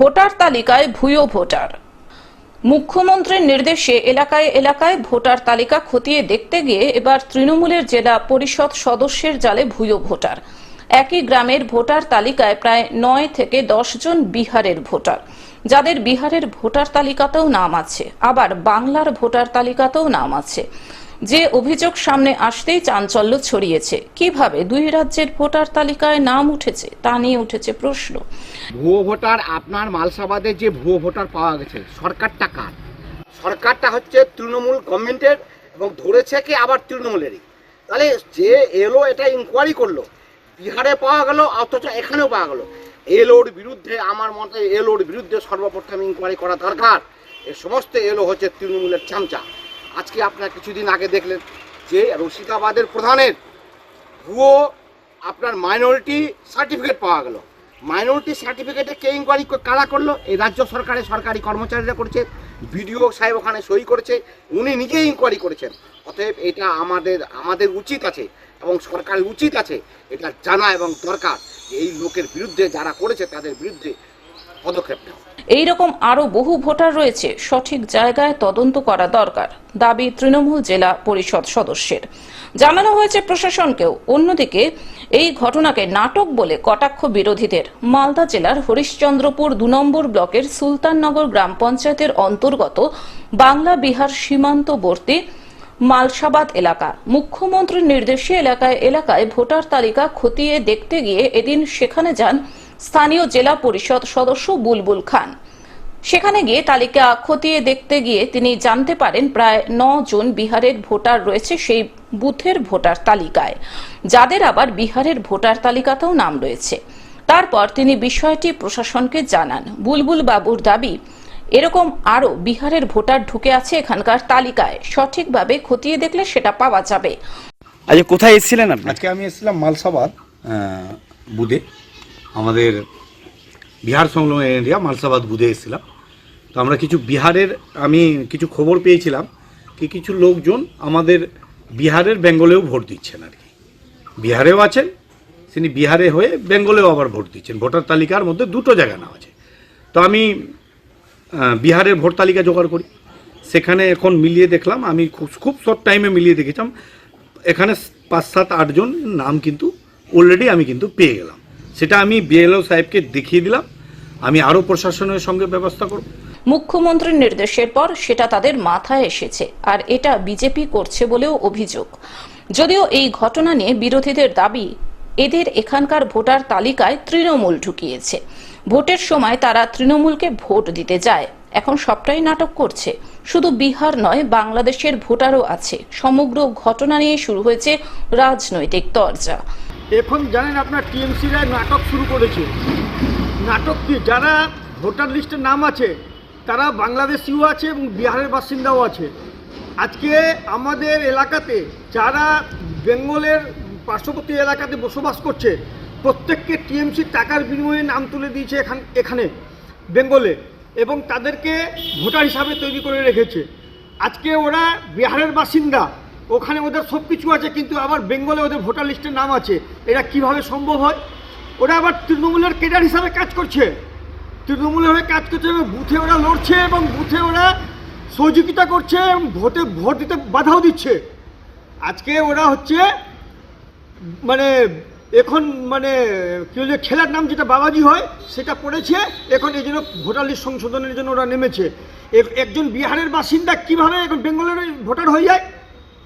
Voter তালিকায় ভুয়ো voter. মুখ্যমন্ত্রীর নির্দেশে এলাকায় এলাকায় ভোটার তালিকা খতিয়ে দেখতে গিয়ে এবার তৃণমূলের জেলা পরিষদ সদস্যের জালে ভুয়ো ভোটার। একই গ্রামের ভোটার তালিকায় প্রায় নয় থেকে দশ জন বিহারের ভোটার। যাদের বিহারের ভোটার তালিকাতেও নাম আছে, আবার বাংলার ভোটার তালিকাতেও নাম আছে। যে অভিযোগ সামনে আসতেই চাঞ্চল্য ছড়িয়েছে। কীভাবে দুই রাজ্যের ভোটার তালিকায় নাম উঠেছে তা নিয়ে উঠেছে প্রশ্ন। ভুয়ো ভোটার আপনার মালসাবাদে যে ভুয়ো ভোটার পাওয়া গেছে সরকারটা কার? সরকারটা হচ্ছে তৃণমূল গভর্নমেন্টের এবং ধরেছে কি আবার তৃণমূলেরই। তাহলে যে এলো এটা ইনকোয়ারি করল বিহারে পাওয়া গেল অথচ এখানেও পাওয়া গেল। এলোর বিরুদ্ধে আমার মতে এলোর বিরুদ্ধে সর্বপ্রথম ইনকোয়ারি করা দরকার। এ সমস্ত এলো হচ্ছে তৃণমূলের চামচা। আজকে আপনারা কিছুদিন আগে দেখলেন যে রশিদাবাদের প্রধানের ভুয়ো আপনার মাইনরিটি সার্টিফিকেট পাওয়া গেল। মাইনরিটি সার্টিফিকেটে কে ইনকোয়ারি কারা করল? এই রাজ্য সরকারের সরকারি কর্মচারীরা করেছে, বিডিও সাহেব ওখানে সই করেছে, উনি নিজেই ইনকোয়ারি করেছেন। অতএব এটা আমাদের আমাদের উচিত আছে এবং সরকারের উচিত আছে এটা জানা এবং দরকার এই লোকের বিরুদ্ধে যারা করেছে তাদের বিরুদ্ধে পদক্ষেপ এই রকম আরও বহু ভোটার রয়েছে, সঠিক জায়গায় তদন্ত করা দরকার, দাবি তৃণমূল জেলা পরিষদ সদস্যের। জানানো হয়েছে প্রশাসনকেও, অন্যদিকে এই ঘটনাকে নাটক বলে কটাক্ষ বিরোধীদের। মালদা জেলার হরিশ্চন্দ্রপুর দু নম্বর ব্লকের সুলতাননগর গ্রাম পঞ্চায়েতের অন্তর্গত বাংলা বিহার সীমান্তবর্তী মালসাবাদ এলাকা। মুখ্যমন্ত্রীর নির্দেশে এলাকায় এলাকায় ভোটার তালিকা খতিয়ে দেখতে গিয়ে এদিন সেখানে যান স্থানীয় জেলা পরিষদ সদস্য বুলবুল খান। সেখানে গিয়ে তালিকা খতিয়ে দেখতে গিয়ে তিনি জানতে পারেন প্রায় ন জন বিহারের ভোটার রয়েছে সেই বুথের ভোটার তালিকায়। যাদের আবার বিহারের ভোটার তালিকাতেও নাম রয়েছে। তারপর তিনি বিষয়টি প্রশাসনকে জানান। বুলবুল বাবুর দাবি এরকম আরও বিহারের ভোটার ঢুকে আছে এখানকার তালিকায়। সঠিকভাবে খতিয়ে দেখলে সেটা পাওয়া যাবে। আচ্ছা কোথায় এসেছিলেন আপনি? আজকে আমি এসেছিলাম মালসাবাদ বুধে। আমাদের বিহার সংলগ্ন এরিয়া মালসাবাদ বুধে এসেছিলাম। তো আমরা কিছু বিহারের, আমি কিছু খবর পেয়েছিলাম কি কিছু লোকজন আমাদের বিহারের বেঙ্গলেও ভোট দিচ্ছেন আর কি। বিহারেও আছেন, তিনি বিহারে হয়ে বেঙ্গলেও আবার ভোট দিচ্ছেন। ভোটার তালিকার মধ্যে দুটো জায়গা নাম আছে। তো আমি বিহারের ভোট তালিকা জোগাড় করি। সেখানে এখন মিলিয়ে দেখলাম, আমি খুব খুব শর্ট টাইমে মিলিয়ে দেখেছিলাম। এখানে পাঁচ, সাত আটজন নাম কিন্তু অলরেডি আমি কিন্তু পেয়ে গেলাম। সেটা আমি বিএলও সাহেবকে দেখিয়ে দিলাম। আমি আরও প্রশাসনের সঙ্গে ব্যবস্থা করব। মুখ্যমন্ত্রীর নির্দেশের পর সেটা তাদের মাথায় এসেছে, আর এটা বিজেপি করছে বলেও অভিযোগ। যদিও এই ঘটনা নিয়ে বিরোধীদের দাবি, এদের এখানকার ভোটার তালিকায় তৃণমূল ঢুকিয়েছে। ভোটের সময় তারা তৃণমূলকে ভোট দিতে যায়। এখন সবটাই নাটক করছে। শুধু বিহার নয়, বাংলাদেশের ভোটারও আছে। সমগ্র ঘটনা নিয়ে শুরু হয়েছে রাজনৈতিক তরজা। এখন জানেন আপনার টিএমসিরা নাটক শুরু করেছে। নাটক কি যারা ভোটার লিস্টের নাম আছে, তারা বাংলাদেশিও আছে এবং বিহারের বাসিন্দাও আছে। আজকে আমাদের এলাকাতে যারা বেঙ্গলের পার্শ্ববর্তী এলাকাতে বসবাস করছে, প্রত্যেককে টিএমসি টাকার বিনিময়ে নাম তুলে দিয়েছে এখান এখানে, বেঙ্গলে, এবং তাদেরকে ভোটার হিসাবে তৈরি করে রেখেছে। আজকে ওরা বিহারের বাসিন্দা। ওখানে ওদের সব কিছু আছে, কিন্তু আবার বেঙ্গলে ওদের ভোটার লিস্টের নাম আছে। এটা কীভাবে সম্ভব হয়? ওরা আবার তৃণমূলের কেডার হিসাবে কাজ করছে। তৃণমূলের হয়ে কাজ করছে এবং বুথে ওরা লড়ছে এবং বুথে ওরা সহযোগিতা করছে এবং ভোটে ভোট দিতে বাধাও দিচ্ছে। আজকে ওরা হচ্ছে মানে এখন মানে কি বলছে খেলার নাম যেটা বাবাজি হয়, সেটা পড়েছে। এখন এই জন্য ভোটার লিস্ট সংশোধনের জন্য ওরা নেমেছে। একজন বিহারের বাসিন্দা কীভাবে এখন বেঙ্গলের ভোটার হয়ে যায়?